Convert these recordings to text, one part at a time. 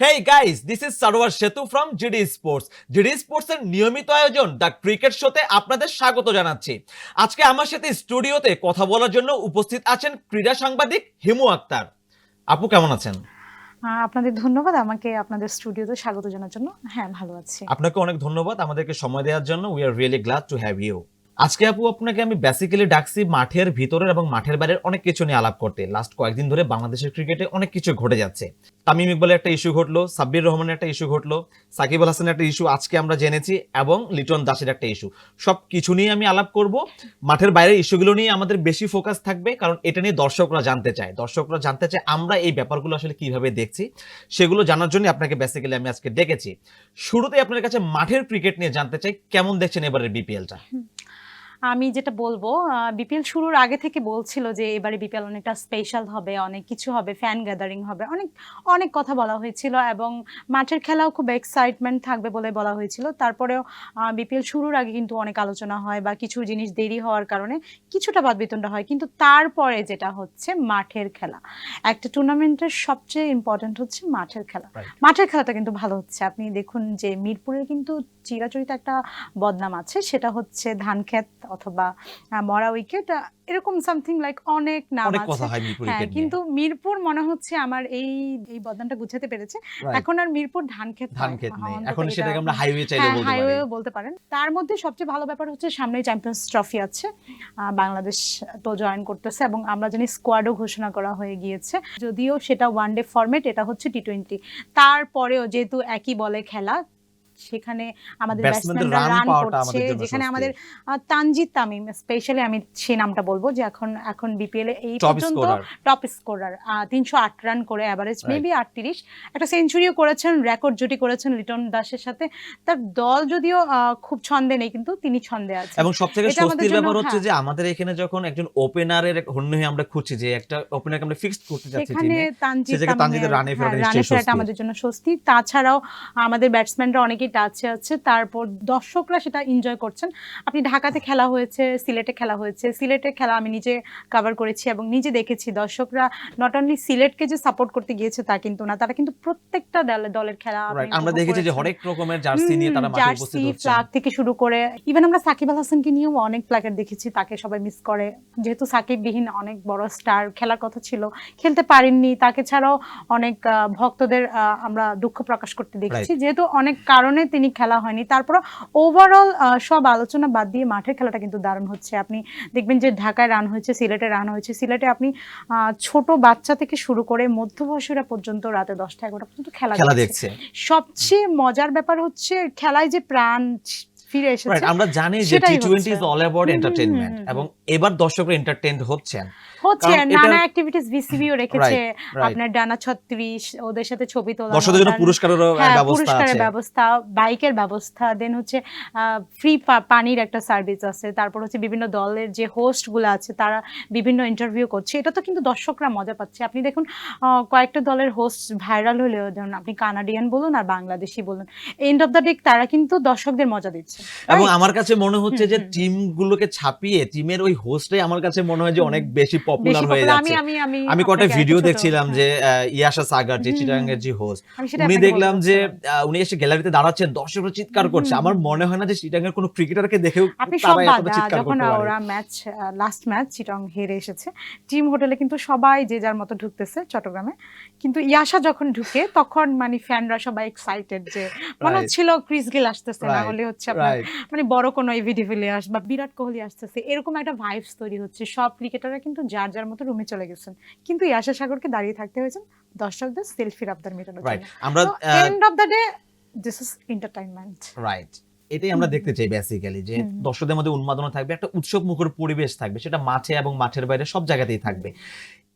Hey guys this is Sarowar Setu from GD sports GD sports এর নিয়মিত আয়োজন the cricket শোতে আপনাদের স্বাগত জানাচ্ছি। আজকে আমার সাথে স্টুডিওতে কথা বলার জন্য উপস্থিত আছেন ক্রীড়া সাংবাদিক হিমু আক্তার। আপু কেমন আছেন? আপনাদের ধন্যবাদ আমাকে আপনাদের স্টুডিওতে স্বাগত জানার জন্য। হ্যাঁ ভালো আছি। আপনাকে অনেক ধন্যবাদ আমাদেরকে সময় দেওয়ার জন্য। We are really glad to have you আজকে আপু, আপনাকে আমি বেসিক্যালি ডাকছি মাঠের ভিতরের এবং মাঠের বাইরের অনেক কিছু নিয়ে আলাপ করতে। লাস্ট কয়েকদিন ধরে বাংলাদেশের ক্রিকেটে অনেক কিছু ঘটে যাচ্ছে। তামিম ইকবালের একটা ইস্যু ঘটলো, সাব্বির রহমানের একটা ইস্যু ঘটলো, সাকিব আল হাসানের একটা ইস্যু আজকে আমরা জেনেছি, এবং লিটন দাসের একটা ইস্যু সব কিছু নিয়ে আমি আলাপ করব। মাঠের বাইরের ইস্যুগুলো নিয়ে আমাদের বেশি ফোকাস থাকবে, কারণ এটা নিয়ে দর্শকরা জানতে চায়। দর্শকরা জানতে চায় আমরা এই ব্যাপারগুলো আসলে কীভাবে দেখছি, সেগুলো জানার জন্য আপনাকে বেসিক্যালি আমি আজকে ডেকেছি। শুরুতে আপনার কাছে মাঠের ক্রিকেট নিয়ে জানতে চাই, কেমন দেখছেন এবারের বিপিএলটা আমি যেটা বলব বিপিএল শুরুর আগে থেকে বলছিল যে এবারে বিপিএল অনেকটা স্পেশাল হবে অনেক কিছু হবে ফ্যান গ্যাদারিং হবে অনেক অনেক কথা বলা হয়েছিল এবং মাঠের খেলাও খুব এক্সাইটমেন্ট থাকবে বলে বলা হয়েছিল। তারপরেও বিপিএল শুরুর আগে কিন্তু অনেক আলোচনা হয় বা কিছু জিনিস দেরি হওয়ার কারণে কিছুটা বাদ বাদবিতণ্ডা হয় কিন্তু তারপরে যেটা হচ্ছে মাঠের খেলা। একটা টুর্নামেন্টের সবচেয়ে ইম্পর্ট্যান্ট হচ্ছে মাঠের খেলা। মাঠের খেলাটা কিন্তু ভালো হচ্ছে। আপনি দেখুন যে মিরপুরের কিন্তু চিরাচরিত একটা বদনাম আছে সেটা হচ্ছে ধান ক্ষেত অথবা মরা উইকেট এরকম সামথিং লাইক অনেক নাম আছে। হয় কিন্তু মিরপুর মনে হচ্ছে আমার এই এই বদনামটা গুছাতে পেরেছে। এখন আর মিরপুর ধান ক্ষেত ধান ক্ষেত নেই এখন সেটাকে আমরা হাইওয়ে চাইলে হ্যাঁ বলতে হাইওয়ে বলতে পারেন। তার মধ্যে সবচেয়ে ভালো ব্যাপার হচ্ছে সামনে চ্যাম্পিয়ন্স ট্রফি আছে। বাংলাদেশ তো জয়েন করতেছে এবং আমরা জানি স্কোয়াডও ঘোষণা করা হয়ে গিয়েছে। যদিও সেটা ওয়ান ডে ফরম্যাট এটা হচ্ছে টি টোয়েন্টি তারপরেও যেহেতু একই বলে খেলা সেখানে আমাদের ব্যাটসম্যানরা রান করছে যেখানে আমাদের তানজিদ তামিম স্পেশালি আমি সেই নামটা বলব যে এখন এখন বিপিএল এ এই পর্যন্ত টপ স্কোরার তিনশো আট রান করে অ্যাভারেজ মেবি আটত্রিশ। একটা সেঞ্চুরিও করেছেন রেকর্ড জুটি করেছেন লিটন দাসের সাথে। তার দল যদিও খুব ছন্দে নেই কিন্তু তিনি ছন্দে আছেন। এবং সব থেকে আমাদের স্বস্তির ব্যাপার হচ্ছে হ্যাঁ। যে আমাদের এখানে যখন একজন ওপেনারের হন্য হয়ে আমরা খুঁজছি যে একটা ওপেনারকে আমরা ফিক্সড করতে চাচ্ছি সেখানে তানজিদ রানে ফেরাটা হ্যাঁ। আমাদের জন্য স্বস্তি। তাছাড়াও আমাদের ব্যাটসম্যানরা অনেকেই টাচে আছে আছে। তারপর দর্শকরা সেটা এনজয় করছেন। আপনি ঢাকাতে খেলা হয়েছে সিলেটে খেলা হয়েছে। সিলেটের খেলা আমি নিজে কভার করেছি এবং নিজে দেখেছি। দর্শকরা নট অনলি সিলেটকে যে সাপোর্ট করতে গিয়েছে তা কিন্তু না তারা কিন্তু প্রত্যেকটা দলের খেলা আমরা দেখেছি যে। হরেক রকমের জার্সি নিয়ে তারা মাঠে উপস্থিত জার্সি হচ্ছে ফ্ল্যাগ থেকে শুরু করে ইভেন আমরা সাকিব আল হাসানকে নিয়েও অনেক প্ল্যাকার দেখেছি তাকে সবাই মিস করে। যেহেতু সাকিব বিহীন অনেক বড় স্টার খেলার কথা ছিল খেলতে পারেননি। তাকে ছাড়াও অনেক ভক্তদের আহ, আমরা দুঃখ প্রকাশ করতে দেখেছি। যেহেতু অনেক কারণে তিনি খেলা হয়নি। তারপর ওভারঅল সব আলোচনা বাদ দিয়ে মাঠের খেলাটা কিন্তু দারুণ হচ্ছে। আপনি দেখবেন যে ঢাকায় রান হয়েছে সিলেটে রান হয়েছে। সিলেটে আপনি আহ, ছোট বাচ্চা থেকে শুরু করে মধ্যবয়সীরা পর্যন্ত রাতে দশটা এগারোটা পর্যন্ত খেলা। দেখছে। সবচেয়ে মজার ব্যাপার হচ্ছে খেলায় যে প্রাণ ফিরে এসেছে। আমরা জানি যে সেটাই T twenty is all about. এবং এবার দর্শকরা হচ্ছেন হচ্ছে। নানা অ্যাক্টিভিটিস বিসিবিও রেখেছে। আপনার ডানা ছত্রিশ ওদের সাথে ছবি তোলা দর্শকদের জন্য পুরস্কারেরও হ্যাঁ ব্যবস্থা আছে। ব্যবস্থা বাইকের ব্যবস্থা দেন হচ্ছে ফ্রি পানির একটা সার্ভিস আছে। তারপর হচ্ছে বিভিন্ন দলের যে হোস্টগুলো আছে তারা বিভিন্ন ইন্টারভিউ করছে। এটা তো কিন্তু দর্শকরা মজা পাচ্ছে। আপনি দেখুন কয়েকটা দলের হোস্ট ভাইরাল হলেও যেমন আপনি কানাডিয়ান বলুন আর বাংলাদেশি বলুন এন্ড অফ দ্য ডে তারা কিন্তু দর্শকদের মজা দিচ্ছে। এবং আমার কাছে মনে হচ্ছে যে। টিম গুলোকে ছাপিয়ে টিমের ওই হোস্টে আমার কাছে মনে হয় যে অনেক বেশি পপুলার হয়ে যাচ্ছে। আমি কটা ভিডিও দেখছিলাম হ্যাঁ, যে ইয়াশা সাগার যে হুম, চিটাগাঙ্গের যে হোস্ট উনি দেখলাম যে উনি এসে গ্যালারিতে দাঁড়াচ্ছেন দর্শকরা চিৎকার করছে। আমার মনে হয় না যে চিটাগাঙ্গের কোনো ক্রিকেটারকে দেখেও আপনি সব তারা বাদ চিৎকার যখন করতে পারে। ওরা ম্যাচ লাস্ট ম্যাচ চিটং হেরে এসেছে টিম হোটেলে কিন্তু সবাই যে যার মতো ঢুকতেছে চট্টগ্রামে। কিন্তু ইয়াশা যখন ঢুকে তখন মানে ফ্যানরা সবাই এক্সাইটেড যে মনে. হচ্ছিল ক্রিস গেল আসতেছে না হলে হচ্ছে আপনার মানে বড় কোনো এভিডি ভিলিয়ার্স বা বিরাট কোহলি আসতেছে এরকম একটা ভাইবস তৈরি হচ্ছে। সব ক্রিকেটাররা কিন্তু যার যার মতো রুমে চলে গেছেন। কিন্তু ইয়াশা সাগরকে দাঁড়িয়ে থাকতে হয়েছে দর্শকদের সেলফির আবদার মেটানোর জন্য। আমরা end of the day this is entertainment right এটাই আমরা দেখতে চাই বেসিক্যালি যে। দর্শকদের মধ্যে উন্মাদনা থাকবে একটা উৎসব মুখর পরিবেশ থাকবে সেটা মাঠে এবং মাঠের বাইরে সব জায়গাতেই থাকবে।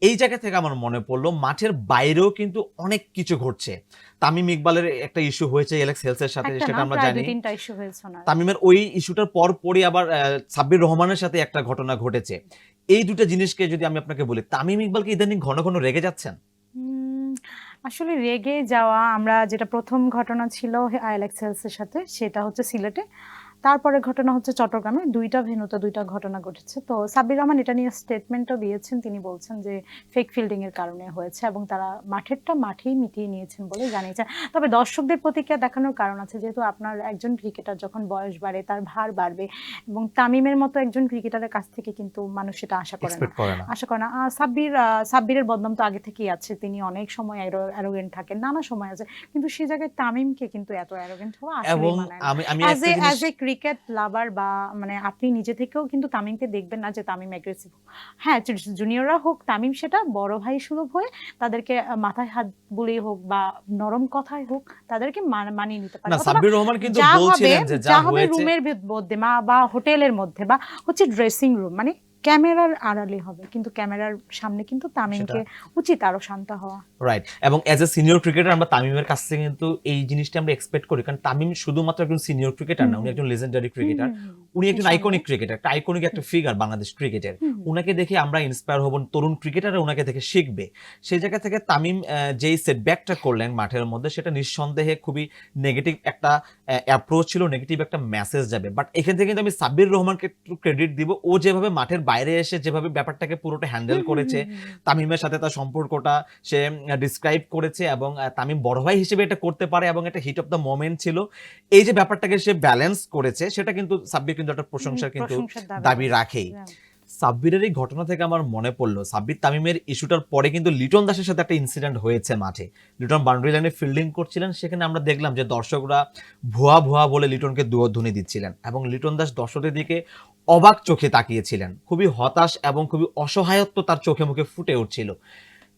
এই জায়গা থেকে আমার মনে পড়ল মাঠের বাইরেও কিন্তু অনেক কিছু ঘটছে। তামিম ইকবালের একটা ইস্যু হয়েছে এলেক্স হেলসের সাথে সেটা আমরা জানি। তামিমের ওই ইস্যুটার পর পরই আবার সাব্বির রহমানের সাথে একটা ঘটনা ঘটেছে। এই দুটো জিনিসকে যদি আমি আপনাকে বলি তামিম ইকবালকে ইদানিং ঘন ঘন রেগে যাচ্ছেন? আসলে রেগে যাওয়া আমরা যেটা প্রথম ঘটনা ছিল আইএলএক্স হেলসের সাথে সেটা হচ্ছে সিলেটে। তারপরে ঘটনা হচ্ছে চট্টগ্রামে দুইটা ভেনুতে দুইটা ঘটনা ঘটেছে। তো সাব্বির রহমান এটা নিয়ে স্টেটমেন্টও দিয়েছেন। তিনি বলছেন যে ফেক ফিল্ডিং এর কারণে হয়েছে এবং তারা মাঠেরটা মাঠেই মিটিয়ে নিয়েছেন বলে জানিয়েছেন। তবে দর্শকদের প্রতিক্রিয়া দেখানোর কারণ আছে যেহেতু আপনার একজন ক্রিকেটার যখন বয়স বাড়ে তার ভার বাড়বে এবং তামিমের মতো একজন ক্রিকেটারের কাছ থেকে কিন্তু মানুষ সেটা আশা করে না। আশা করে না। আহ, সাব্বির সাব্বিরের বদনাম তো আগে থেকেই আছে। তিনি অনেক সময় অ্যারোগেন্ট থাকেন নানা সময় আছে। কিন্তু সেই জায়গায় তামিমকে কিন্তু এত অ্যারোগেন্ট হওয়া এবং আসলেই মানায় না। ক্রিকেট লাভার বা মানে আপনি নিজে থেকেও কিন্তু তামিমকে দেখবেন না যে তামিম অ্যাগ্রেসিভ হ্যাঁ জুনিয়ররা হোক তামিম সেটা বড় ভাই সুলভ হয়ে তাদেরকে মাথায় হাত বলেই হোক বা নরম কথাই হোক তাদেরকে মান- মানিয়ে নিতে পারে। সাব্বির রহমান কিন্তু বলছিলেন যে যা যা হবে রুমের মধ্যে বা হোটেলের মধ্যে বা হচ্ছে ড্রেসিং রুম মানে ক্যামেরার আড়ালে হবে কিন্তু ক্যামেরার সামনে কিন্তু তামিমকে উচিত আরও শান্ত হওয়া। রাইট এবং অ্যাজ এ সিনিয়র ক্রিকেটার আমরা তামিমের কাছ থেকে কিন্তু এই জিনিসটা আমরা এক্সপেক্ট করি কারণ তামিম শুধুমাত্র একজন সিনিয়র ক্রিকেটার না উনি একজন লেজেন্ডারি ক্রিকেটার। উনি একজন আইকনিক ক্রিকেটার একটা আইকনিক একটা ফিগার বাংলাদেশ ক্রিকেটের। উনাকে দেখে আমরা ইন্সপায়ার হব তরুণ ক্রিকেটাররা উনাকে দেখে শিখবে। সেই জায়গা থেকে তামিম যেই সেটব্যাকটা করলেন মাঠের মধ্যে সেটা নিঃসন্দেহে খুবই নেগেটিভ একটা অ্যাপ্রোচ ছিল নেগেটিভ একটা মেসেজ যাবে। বাট এখান থেকে কিন্তু আমি সাব্বির রহমানকে একটু ক্রেডিট দিব। ও যেভাবে মাঠের বাইরে এসে যেভাবে ব্যাপারটাকে পুরোটা হ্যান্ডেল করেছে। তামিমের সাথে তার সম্পর্কটা সে ডিসক্রাইব করেছে এবং তামিম বড় ভাই হিসেবে এটা করতে পারে এবং একটা হিট অফ দ্য মোমেন্ট ছিল। এই যে ব্যাপারটাকে সে ব্যালেন্স করেছে সেটা কিন্তু সাব্বির কিন্তু একটা প্রশংসার কিন্তু দাবি রাখেই। সাব্বিরের এই ঘটনা থেকে আমার মনে পড়ল। সাব্বির তামিমের ইস্যুটার পরে কিন্তু লিটন দাসের সাথে একটা ইনসিডেন্ট হয়েছে মাঠে। লিটন বাউন্ডারি লাইনে ফিল্ডিং করছিলেন, সেখানে আমরা দেখলাম যে দর্শকরা ভুয়া ভুয়া বলে লিটনকে দুয়ধ্বনি দিচ্ছিলেন এবং লিটন দাস দর্শকদের দিকে অবাক চোখে তাকিয়েছিলেন। খুবই হতাশ এবং খুবই অসহায়ত্ব তার চোখে মুখে ফুটে উঠছিল।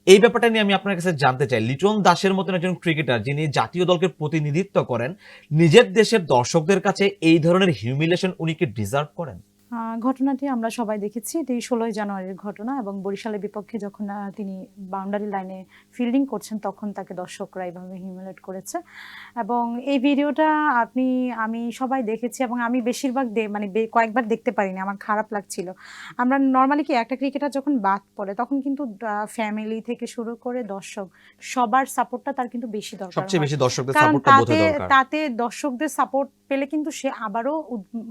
এই ব্যাপারটা নিয়ে আমি আপনার কাছে জানতে চাই। লিটন দাসের মতন একজন ক্রিকেটার যিনি জাতীয় দলকে প্রতিনিধিত্ব করেন, নিজের দেশের দর্শকদের কাছে এই ধরনের হিউমিলেশন উনি কি ডিজার্ভ করেন? ঘটনাটি আমরা সবাই দেখেছি। এটি ষোলোই জানুয়ারির ঘটনা এবং বরিশালের বিপক্ষে যখন তিনি বাউন্ডারি লাইনে ফিল্ডিং করছেন তখন তাকে দর্শকরা এইভাবে হিউমিলেট করেছে। এবং এই ভিডিওটা আপনি আমি সবাই দেখেছি এবং আমি বেশিরভাগ মানে কয়েকবার দেখতে পারিনি আমার খারাপ লাগছিল। আমরা নর্মালি কি একটা ক্রিকেটার যখন বাদ পড়ে তখন কিন্তু ফ্যামিলি থেকে শুরু করে দর্শক সবার সাপোর্টটা তার কিন্তু বেশি দরকার সবচেয়ে বেশি দর্শকদের কারণ সাপোর্টটা তাতে দরকার। তাতে দর্শকদের সাপোর্ট পেলে কিন্তু সে আবারও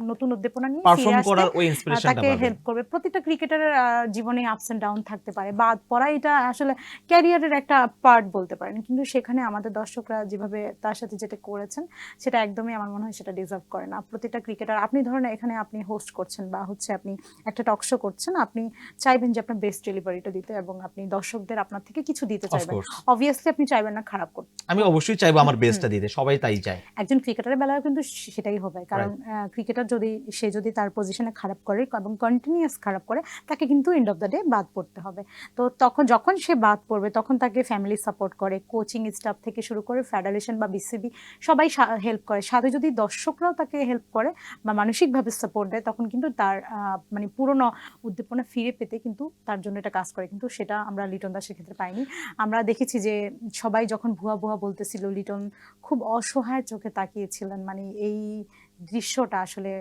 নতুন উদ্দীপনা নিয়ে ফিরে আসতে ওই ইন্সপিরেশনটা তাকে হেল্প করবে। প্রত্যেকটা ক্রিকেটারের জীবনে আপস এন্ড ডাউন থাকতে পারে। বাদ পড়া এটা আসলে ক্যারিয়ারের একটা পার্ট বলতে পারেন। কিন্তু সেখানে আমাদের দর্শকরা যেভাবে তার সাথে যেটা করেছেন সেটা একদমই আমার মনে হয় সেটা ডিজার্ভ করে না। প্রত্যেকটা ক্রিকেটার আপনি ধরেন এখানে আপনি হোস্ট করছেন বা হচ্ছে আপনি একটা টক শো করছেন আপনি চাইবেন যে আপনার বেস্ট ডেলিভারিটা দিতে এবং আপনি দর্শকদের আপনার থেকে কিছু দিতে চাইবেন। অবভিয়াসলি আপনি চাইবেন না খারাপ করতে। আমি অবশ্যই চাইব আমার বেস্টটা দিতে। সবাই তাই চায়। একজন ক্রিকেটারের বেলায় কিন্তু সেটাই হবে। কারণ ক্রিকেটার যদি সে যদি তার পজিশনে খারাপ করে এবং কন্টিনিউয়াস খারাপ করে, তাকে কিন্তু এন্ড অফ দ্য ডে বাদ পড়তে হবে। তো তখন যখন সে বাদ পড়বে, তখন তাকে ফ্যামিলি সাপোর্ট করে কোচিং স্টাফ থেকে শুরু করে ফেডারেশন বা বিসিবি সবাই হেল্প করে। সাথে যদি দর্শকরাও তাকে হেল্প করে বা মানসিকভাবে সাপোর্ট দেয়, তখন কিন্তু তার মানে পুরনো উদ্দীপনা ফিরে পেতে কিন্তু তার জন্য এটা কাজ করে। কিন্তু সেটা আমরা লিটন দাসের ক্ষেত্রে পাইনি। আমরা দেখেছি যে সবাই যখন ভুয়া ভুয়া বলতেছিল, লিটন খুব অসহায় চোখে তাকিয়েছিলেন। মানে এই দৃশ্যটা আসলে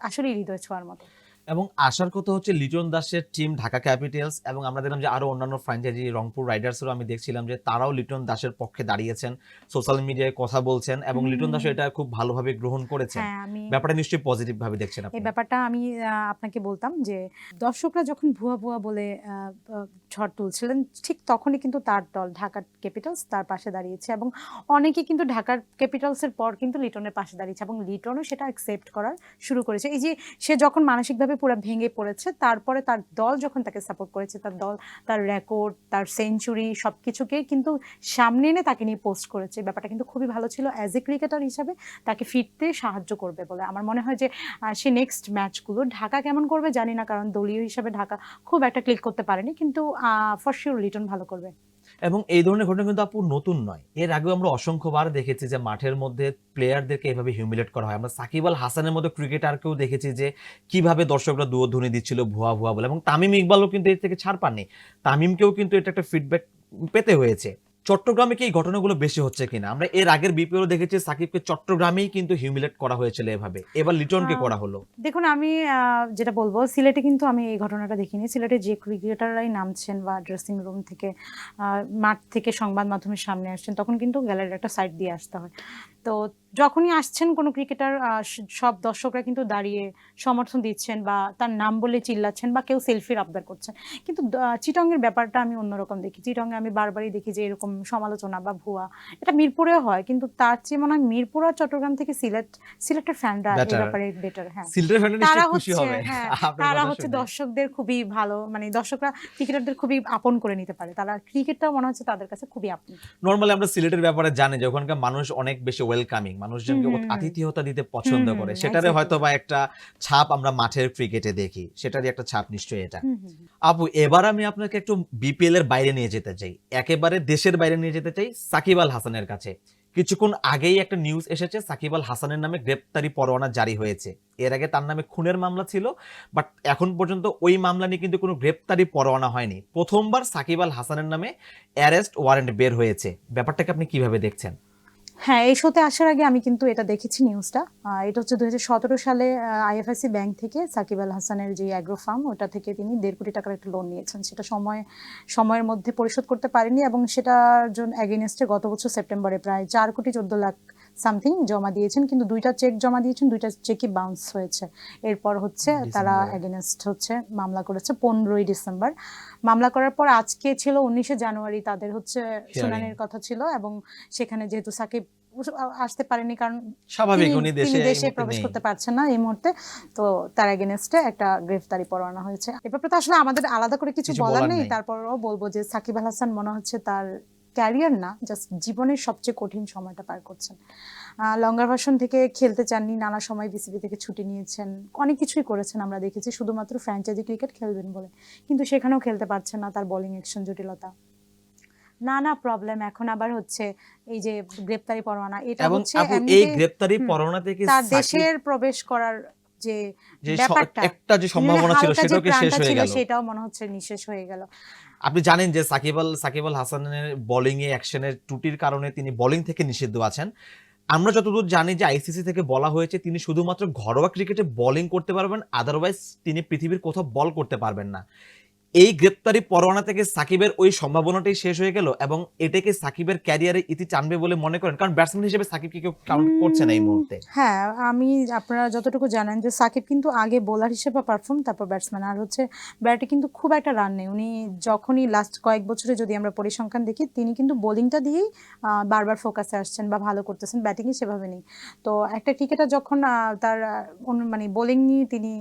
আসলে হৃদয় ছোঁয়ার মতো। এবং আসার কথা হচ্ছে লিটন দাসের টিম ঢাকা ক্যাপিটালস এবং আমরা দেখলাম যে আরও অন্যান্য ফ্র্যাঞ্চাইজি রংপুর রাইডার্সেরও আমি দেখছিলাম যে তারাও লিটন দাসের পক্ষে দাঁড়িয়েছেন। সোশ্যাল মিডিয়ায় কথা বলছেন এবং লিটন দাস এটা খুব ভালোভাবে গ্রহণ করেছেন। হ্যাঁ ব্যাপারটা নিশ্চয়ই পজিটিভ ভাবে দেখছেন এই ব্যাপারটা আমি আপনাকে বলতাম যে দর্শকরা যখন ভুয়া ভুয়া বলে ঝড় তুলছিলেন ঠিক তখনই কিন্তু তার দল ঢাকা ক্যাপিটালস তার পাশে দাঁড়িয়েছে এবং অনেকে কিন্তু ঢাকার ক্যাপিটালসের পর কিন্তু লিটনের পাশে দাঁড়িয়েছে এবং লিটনও সেটা অ্যাকসেপ্ট করার শুরু করেছে। এই যে সে যখন মানসিকভাবে পুরো ভেঙে পড়েছে। তারপরে তার দল যখন তাকে সাপোর্ট করেছে, তার দল, তার রেকর্ড তার সেঞ্চুরি সব কিছুকে কিন্তু সামনে এনে তাকে নিয়ে পোস্ট করেছে। ব্যাপারটা কিন্তু খুবই ভালো ছিল অ্যাজ এ ক্রিকেটার হিসাবে। তাকে ফিরতে সাহায্য করবে বলে। আমার মনে হয় যে সে নেক্সট ম্যাচগুলো ঢাকা কেমন করবে জানি না, কারণ দলীয় হিসাবে ঢাকা খুব একটা ক্লিক করতে পারেনি। কিন্তু ফর শিওর রিটার্ন ভালো করবে। এবং এই ধরনের ঘটনা কিন্তু আপু নতুন নয়। এর আগেও আমরা অসংখ্যবার দেখেছি যে মাঠের মধ্যে প্লেয়ারদেরকে এভাবে হিউমিলেট করা হয়। আমরা সাকিব আল হাসানের মতো ক্রিকেটারকেও দেখেছি যে কীভাবে দর্শকরা দুয়োধ্বনি দিচ্ছিল ভুয়া ভুয়া বলে। এবং তামিম ইকবালও কিন্তু এর থেকে ছাড় পাননি। তামিমকেও কিন্তু এটা একটা ফিডব্যাক পেতে হয়েছে। চট্টগ্রামে কি এই ঘটনাগুলো বেশি হচ্ছে কিনা? আমরা এর আগের বিপিএল দেখেছি সাকিবকে চট্টগ্রামেই কিন্তু হিউমিলেট করা হয়েছিল এভাবে। এবার লিটনকে করা হলো। দেখুন আমি যেটা বলব সিলেটে কিন্তু আমি এই ঘটনাটা দেখিনি। সিলেটে যে ক্রিকেটাররাই নামছেন বা ড্রেসিং রুম থেকে মাঠ থেকে সংবাদ মাধ্যমের সামনে আসছেন তখন কিন্তু গ্যালারির একটা সাইড দিয়ে আসতে হয়। তো যখনই আসছেন কোনো ক্রিকেটার সব দর্শকরা কিন্তু দাঁড়িয়ে সমর্থন দিচ্ছেন বা তার নাম বলে চিল্লাচ্ছেন বা কেউ সেলফির আবদার করছেন। কিন্তু চিটংয়ের ব্যাপারটা আমি অন্যরকম দেখি। চিটংয়ে আমি বারবারই দেখি যে এরকম সমালোচনা বা ভুয়া। এটা মিরপুরে হয় কিন্তু তার চেয়ে মনে হয় মিরপুর আর চট্টগ্রাম থেকে সিলেট সিলেটের ফ্যানরা এই ব্যাপারে বেটার হ্যাঁ। তারা হচ্ছে হ্যাঁ তারা হচ্ছে দর্শকদের খুবই ভালো মানে দর্শকরা ক্রিকেটারদের খুবই আপন করে নিতে পারে। তারা ক্রিকেটটা মনে হচ্ছে তাদের কাছে খুবই আপন। নর্মালি আমরা সিলেটের ব্যাপারে জানি যে ওখানকার মানুষ অনেক বেশি ওয়েলকামিং মানুষজনকে। আতিথেয়তা দিতে পছন্দ করে সেটারে হয়তো বা একটা ছাপ আমরা মাঠের ক্রিকেটে দেখি সেটারই একটা ছাপ নিশ্চয়ই এটা। আপু এবার আমি আপনাকে একটু বিপিএল এর বাইরে নিয়ে যেতে চাই একেবারে দেশের বাইরে নিয়ে যেতে চাই সাকিব আল হাসানের কাছে। কিছুক্ষণ আগেই একটা নিউজ এসেছে সাকিব আল হাসানের নামে গ্রেপ্তারি পরোয়ানা জারি হয়েছে। এর আগে তার নামে খুনের মামলা ছিল বাট এখন পর্যন্ত ওই মামলা নিয়ে কিন্তু কোনো গ্রেপ্তারি পরোয়ানা হয়নি। প্রথমবার সাকিব আল হাসানের নামে অ্যারেস্ট ওয়ারেন্ট বের হয়েছে। ব্যাপারটাকে আপনি কীভাবে দেখছেন? হ্যাঁ এই শোতে আসার আগে আমি কিন্তু এটা দেখেছি নিউজটা এটা হচ্ছে দু হাজার সতেরো সালে আইএফআইসি ব্যাংক থেকে সাকিব আল হাসানের যে অ্যাগ্রো ফার্ম ওটা থেকে তিনি দেড় কোটি টাকার একটা লোন নিয়েছেন। সেটা সময়, সময়ের মধ্যে পরিশোধ করতে পারেনি এবং সেটার জন্য অ্যাগেনস্টে গত বছর সেপ্টেম্বরে প্রায় চার কোটি চোদ্দ লাখ সামথিং জমা দিয়েছেন কিন্তু দুইটা চেক জমা দিয়েছেন দুইটা চেকই বাউন্স হয়েছে। এরপর হচ্ছে তারা। অ্যাগেনস্ট হচ্ছে মামলা করেছে পনেরোই ডিসেম্বর মামলা করার পর আজকে ছিল উনিশে জানুয়ারি তাদের হচ্ছে শুনানির কথা ছিল এবং সেখানে যেহেতু সাকিব আসতে পারেনি কারণ স্বাভাবিক উনি দেশে দেশে প্রবেশ করতে পারছেন না এই মুহূর্তে। তো তার এগেনস্টে একটা গ্রেফতারি পরোয়ানা হয়েছে। এ ব্যাপারে তো আসলে আমাদের আলাদা করে কিছু বলার নেই। তারপরও বলব যে সাকিব আল হাসান মনে হচ্ছে তার ক্যারিয়ার না জাস্ট জীবনের সবচেয়ে কঠিন সময়টা পার করছেন। লঙ্গার ভাষণ থেকে খেলতে চাননি নানা সময় বিসিবি থেকে ছুটি নিয়েছেন অনেক কিছুই করেছেন আমরা দেখেছি শুধুমাত্র ফ্র্যাঞ্চাইজি ক্রিকেট খেলবেন বলে। কিন্তু সেখানেও খেলতে পারছেন না তার বোলিং অ্যাকশন জটিলতা। নানা প্রবলেম এখন আবার হচ্ছে এই যে গ্রেপ্তারি পরোয়ানা এটা হচ্ছে এই গ্রেপ্তারি পরোয়ানা থেকে তার দেশের প্রবেশ করার যে ব্যাপারটা, একটা যে সম্ভাবনা ছিল হালকা সেটাও কি শেষ হয়ে গেল? সেটাও মনে হচ্ছে নিঃশেষ হয়ে গেল। আপনি জানেন যে সাকিব আল সাকিব আল হাসানের বোলিং এ অ্যাকশনের ত্রুটির কারণে তিনি বোলিং থেকে নিষিদ্ধ আছেন। আমরা যতদূর জানি যে আইসিসি থেকে বলা হয়েছে তিনি শুধুমাত্র ঘরোয়া ক্রিকেটে বোলিং করতে পারবেন আদারওয়াইজ তিনি পৃথিবীর কোথাও বল করতে পারবেন না। এই গ্রেপ্তারি পরোয়ানা থেকে সাকিবের ওই সম্ভাবনাটাই শেষ হয়ে গেল এবং এটাকে সাকিবের ক্যারিয়ারে ইতি টানবে বলে মনে করেন। কারণ ব্যাটসম্যান হিসেবে সাকিবকে কেউ কাউন্ট করছে না এই মুহূর্তে? হ্যাঁ আমি আপনারা যতটুকু জানেন যে সাকিব কিন্তু আগে বোলার হিসেবে পারফর্ম তারপর ব্যাটসম্যান আর হচ্ছে ব্যাটে কিন্তু খুব একটা রান নেই। উনি যখনই লাস্ট কয়েক বছরে যদি আমরা পরিসংখ্যান দেখি তিনি কিন্তু বোলিংটা দিয়েই বারবার ফোকাসে আসছেন বা ভালো করতেছেন। ব্যাটিংই সেভাবে নেই। তো একটা ক্রিকেটার যখন তার মানে বোলিং নিয়ে তিনি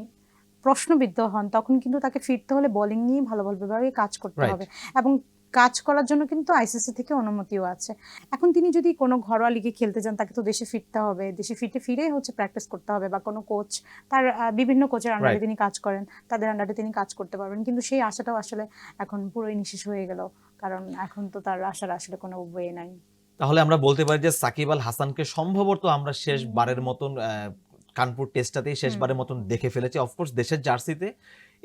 প্রশ্নবিদ্ধ হন তখন কিন্তু তাকে ফিরতে হলে বোলিং নিয়ে ভালো ভালোভাবে কাজ করতে হবে। এবং কাজ করার জন্য কিন্তু আইসিসি থেকে অনুমতিও আছে। এখন তিনি যদি কোনো ঘরোয়া লিগে খেলতে যান তাকে তো দেশে ফিরতে হবে। দেশে ফিরতে ফিরেই হচ্ছে প্র্যাকটিস করতে হবে বা কোনো কোচ তার বিভিন্ন কোচের আন্ডারে তিনি কাজ করেন তাদের আন্ডারে তিনি কাজ করতে পারবেন। কিন্তু সেই আশাটাও আসলে এখন পুরোই নিঃশেষ হয়ে গেল। কারণ এখন তো তার আশার আসলে কোনো ওয়ে নাই। তাহলে আমরা বলতে পারি যে সাকিব আল হাসানকে সম্ভবত আমরা শেষ বারের মতন কানপুর টেস্টটাতেই শেষবারের মতন দেখে ফেলেছি। অফকোর্স দেশের জার্সিতে।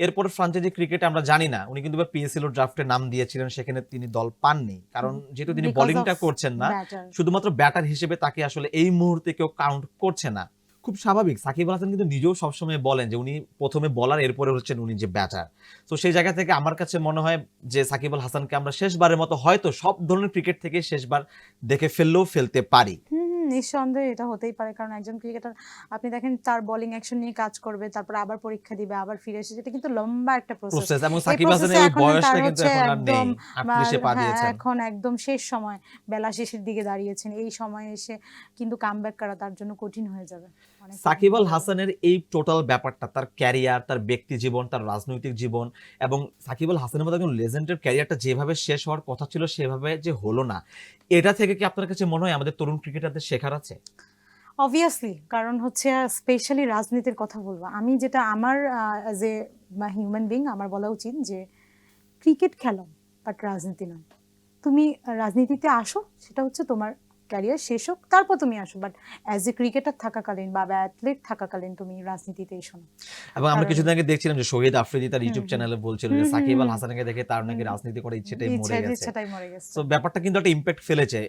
এরপর ফ্রাঞ্চাইজি ক্রিকেট আমরা জানি না উনি কিন্তু পিএসএল ড্রাফটে নাম দিয়েছিলেন সেখানে তিনি দল পাননি। কারণ যেহেতু তিনি বোলিংটা করছেন না শুধুমাত্র ব্যাটার হিসেবে তাকে আসলে এই মুহূর্তে কেউ কাউন্ট করছে না। খুব স্বাভাবিক সাকিব আল হাসান কিন্তু নিজেও সবসময় বলেন যে উনি প্রথমে বলার এরপরে হচ্ছেন উনি যে ব্যাটার তো সেই জায়গা থেকে আমার কাছে মনে হয় যে সাকিব আল হাসানকে আমরা শেষবারের মতো হয়তো সব ধরনের ক্রিকেট থেকে শেষবার দেখে ফেললেও ফেলতে পারি। নিঃসন্দেহে এটা হতেই পারে। কারণ একজন ক্রিকেটার আপনি দেখেন তার বোলিং অ্যাকশন নিয়ে কাজ করবে তারপর আবার পরীক্ষা দিবে আবার ফিরে এসে যেটা কিন্তু লম্বা একটা প্রসেস এবং সাকিব হাসানের এই এখন বয়সটা তার কিন্তু হচ্ছে এখন আর নেই। একদম আটত্রিশে পা দিয়েছেন এখন একদম শেষ সময় বেলা শেষের দিকে দাঁড়িয়েছেন। এই সময় এসে কিন্তু কামব্যাক করা তার জন্য কঠিন হয়ে যাবে। সাকিব আল হাসানের এই টোটাল ব্যাপারটা তার ক্যারিয়ার তার ব্যক্তি জীবন তার রাজনৈতিক জীবন এবং সাকিব আল হাসানের মতো একজন লেজেন্ডের ক্যারিয়ারটা যেভাবে শেষ হওয়ার কথা ছিল সেভাবে যে হলো না এটা থেকে কি আপনার কাছে মনে হয় আমাদের তরুণ ক্রিকেটারদের শেখার আছে? অবভিয়াসলি কারণ হচ্ছে স্পেশালি রাজনীতির কথা বলব। আমি যেটা আমার অ্যাজ এ হিউম্যান বিং আমার বলা উচিত যে ক্রিকেট খেলো বাট রাজনীতি নয়। তুমি রাজনীতিতে আসো সেটা হচ্ছে তোমার ক্যারিয়ার শেষ হোক তারপর তুমি আসো। বাট অ্যাজ এ ক্রিকেটার থাকাকালীন বা অ্যাথলেট থাকাকালীন তুমি রাজনীতিতে এসো না। এবং আমরা কিছুদিন আগে দেখছিলাম যে শহীদ আফ্রিদি তার ইউটিউব চ্যানেলে বলছিল যে সাকিব আল হাসানকে দেখে তার নাকি রাজনীতি করার ইচ্ছেটাই মরে গেছে। ইচ্ছাটাই মরে গেছে। তো ব্যাপারটা কিন্তু একটা ইম্প্যাক্ট ফেলেছে।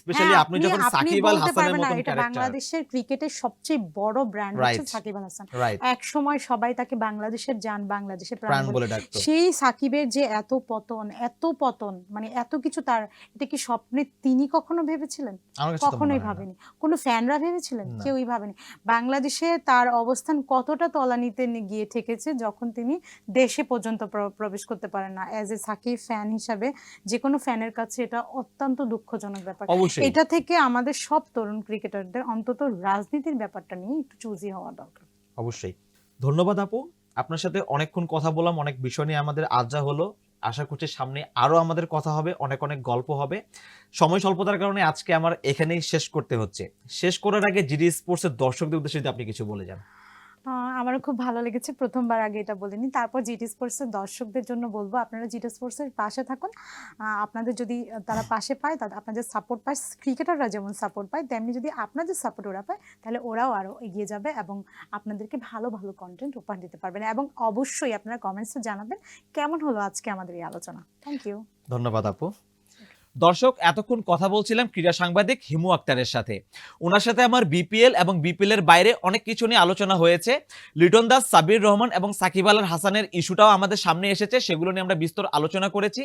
স্পেশালি হ্যাঁ, আপনি যখন সাকিব আল হাসানের এটা ক্যারেক্টার বাংলাদেশের ক্রিকেটের সবচেয়ে বড় ব্র্যান্ড হচ্ছে সাকিব আল হাসান। এক সময় সবাই তাকে বাংলাদেশের জান বাংলাদেশের প্রাণ বলে ডাকতো। সেই সাকিবের যে এত পতন এত পতন মানে এত কিছু তার এটা কি স্বপ্নে তিনি কখনো ভেবেছিলেন? কখনোই ভাবেনি। কোনো ফ্যানরা ভেবেছিলেন? কেউই ভাবেনি। বাংলাদেশে তার অবস্থান কতটা তলানিতে গিয়ে ঠেকেছে যখন তিনি দেশে পর্যন্ত প্রবেশ করতে পারেন না। অ্যাজ এ সাকিব ফ্যান হিসাবে যে কোনো ফ্যানের কাছে এটা অত্যন্ত দুঃখজনক ব্যাপার। এটা থেকে আমাদের সব তরুণ ক্রিকেটারদের অন্তত রাজনীতির ব্যাপারটা নিয়ে একটু চুজি হওয়া দরকার। অবশ্যই। ধন্যবাদ আপু। আপনার সাথে অনেকক্ষণ কথা বললাম অনেক বিষয় নিয়ে আমাদের আড্ডা হলো। আশা করছি সামনে আরও আমাদের কথা হবে, অনেক অনেক গল্প হবে। সময় স্বল্পতার কারণে আজকে আমার এখানেই শেষ করতে হচ্ছে। শেষ করার আগে জিডি স্পোর্টসের দর্শকদের উদ্দেশ্যে আপনি কিছু বলে যান। আমারও খুব ভালো লেগেছে। প্রথমবার আগে এটা বলিনি। তারপর জিটি স্পোর্টসের দর্শকদের জন্য বলব, আপনারা জিটি স্পোর্টসের পাশে থাকুন। আপনাদের যদি তারা পাশে পায় তাদের আপনাদের সাপোর্ট পায়। ক্রিকেটাররা যেমন সাপোর্ট পায়, তেমনি যদি আপনাদের সাপোর্ট ওরা পায়, তাহলে ওরাও আরও এগিয়ে যাবে এবং আপনাদেরকে ভালো ভালো কন্টেন্ট উপহার দিতে পারবেন। এবং অবশ্যই আপনারা কমেন্টসে জানাবেন, কেমন হলো আজকে আমাদের এই আলোচনা। থ্যাংক ইউ ধন্যবাদ আপু। দর্শক, এতক্ষণ কথা বলছিলাম ক্রীড়া সাংবাদিক হিমু আক্তারের সাথে। ওনার সাথে আমার বিপিএল এবং বিপিএল এর বাইরে অনেক কিছু নিয়ে আলোচনা হয়েছে। লিটন দাস, সাবির রহমান এবং সাকিব আল হাসানের ইস্যুটাও আমাদের সামনে এসেছে, সেগুলো নিয়ে আমরা বিস্তর আলোচনা করেছি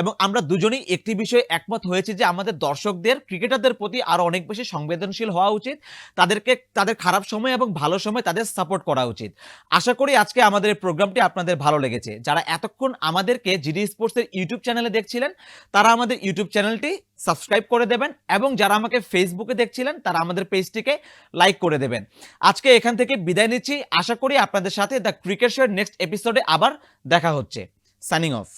এবং আমরা দুজনেই একটি বিষয়ে একমত হয়েছি যে আমাদের দর্শকদের, ক্রিকেটারদের প্রতি আরও অনেক বেশি সংবেদনশীল হওয়া উচিত, তাদেরকে, তাদের খারাপ সময় এবং ভালো সময় তাদের সাপোর্ট করা উচিত। আশা করি আজকে আমাদের এই প্রোগ্রামটি আপনাদের ভালো লেগেছে। যারা এতক্ষণ আমাদেরকে জিডি স্পোর্টসের ইউটিউব চ্যানেলে দেখছিলেন, তারা আমাদের ইউটিউব চ্যানেলটি সাবস্ক্রাইব করে দেবেন এবং যারা আমাকে ফেসবুকে দেখছিলেন, তারা আমাদের পেজটিকে লাইক করে দেবেন। আজকে এখান থেকে বিদায় নিচ্ছি। আশা করি আপনাদের সাথে দ্য ক্রিকেট শোয়ের নেক্সট এপিসোডে আবার দেখা হচ্ছে। Signing off